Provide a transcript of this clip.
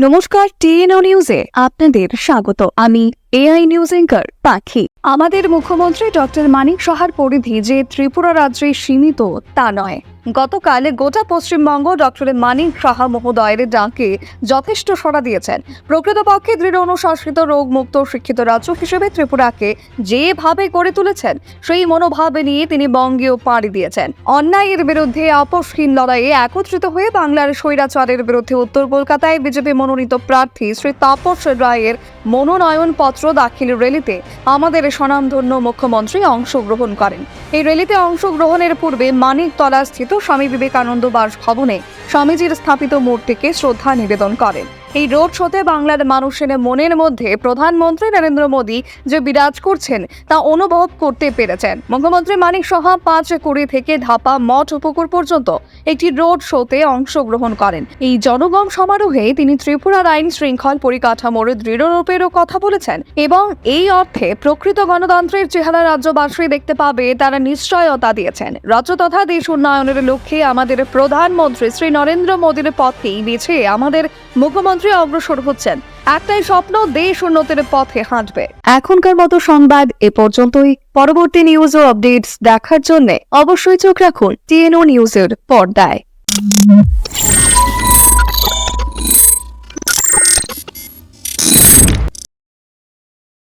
নমস্কার টিএনও নিউজে আপনাদের স্বাগত। আমি এআই নিউজ এঙ্কার পাখি। আমাদের মুখ্যমন্ত্রী ডক্টর মানিক সাহার পরিধি যে ত্রিপুরা রাজ্যে সীমিত, তা নয়। গতকাল গোটা পশ্চিমবঙ্গ ডক্টর মানিক সাহা মহোদয়ের ডাকে যথেষ্ট সাড়া দিয়েছেন। প্রকৃতপক্ষে দৃঢ় অনুশাসিত রোগমুক্ত শিক্ষিত রাজ্য হিসেবে ত্রিপুরাকে যেভাবে গড়ে তুলেছেন, সেই মনোভাব নিয়ে তিনি বঙ্গেও পাড়ি দিয়েছেন। অন্যায়ের বিরুদ্ধে আপসহীন লড়াইয়ে একত্রিত হয়ে বাংলার স্বৈরাচারের বিরুদ্ধে উত্তর কলকাতায় বিজেপি মনোনীত প্রার্থী শ্রী তাপস রায়ের মনোনয়ন পত্র দাখিল র্যালিতে আমাদের স্বনামধন্য মুখ্যমন্ত্রী অংশগ্রহণ করেন। এই র্যালিতে অংশগ্রহণের পূর্বে মানিকতলা স্থিত স্বামী বিবেকানন্দ বাসভবনে স্বামীজির স্থাপিত মূর্তিকে শ্রদ্ধা নিবেদন করেন। এই রোড শোতে বাংলার মানুষের মনের মধ্যে প্রধানমন্ত্রী নরেন্দ্র মোদী যে বিরাজ করছেন, তা অনুভব করতে পেরেছেন। মুখ্যমন্ত্রী মানিক সাহা পাঁচ কুড়ি থেকে ধাপা মঠ উপকূল পর্যন্ত একটি রোড শোতে অংশগ্রহণ করেন। এই জনগণ সমারোহে তিনি ত্রিপুরার আইন শৃঙ্খল পরিকাঠামোর দৃঢ়রূপেরও কথা বলেছেন এবং এই অর্থে প্রকৃত গণতন্ত্রের চেহারা রাজ্যবাসী দেখতে পাবে তারা নিশ্চয়তা দিয়েছেন। রাজ্য তথা দেশ উন্নয়নের লক্ষ্যে আমাদের প্রধানমন্ত্রী শ্রী নরেন্দ্র মোদীর পথেই বেছে আমাদের মুখ্যমন্ত্রী অগ্রসর হচ্ছেন। একটাই স্বপ্ন, দেশ উন্নতির পথে হাঁটবে। এখনকার মতো সংবাদ এ পর্যন্তই। পরবর্তী নিউজ ও আপডেটস দেখার জন্য অবশ্যই চোখ রাখুন টিএনও নিউজের পর্দায়।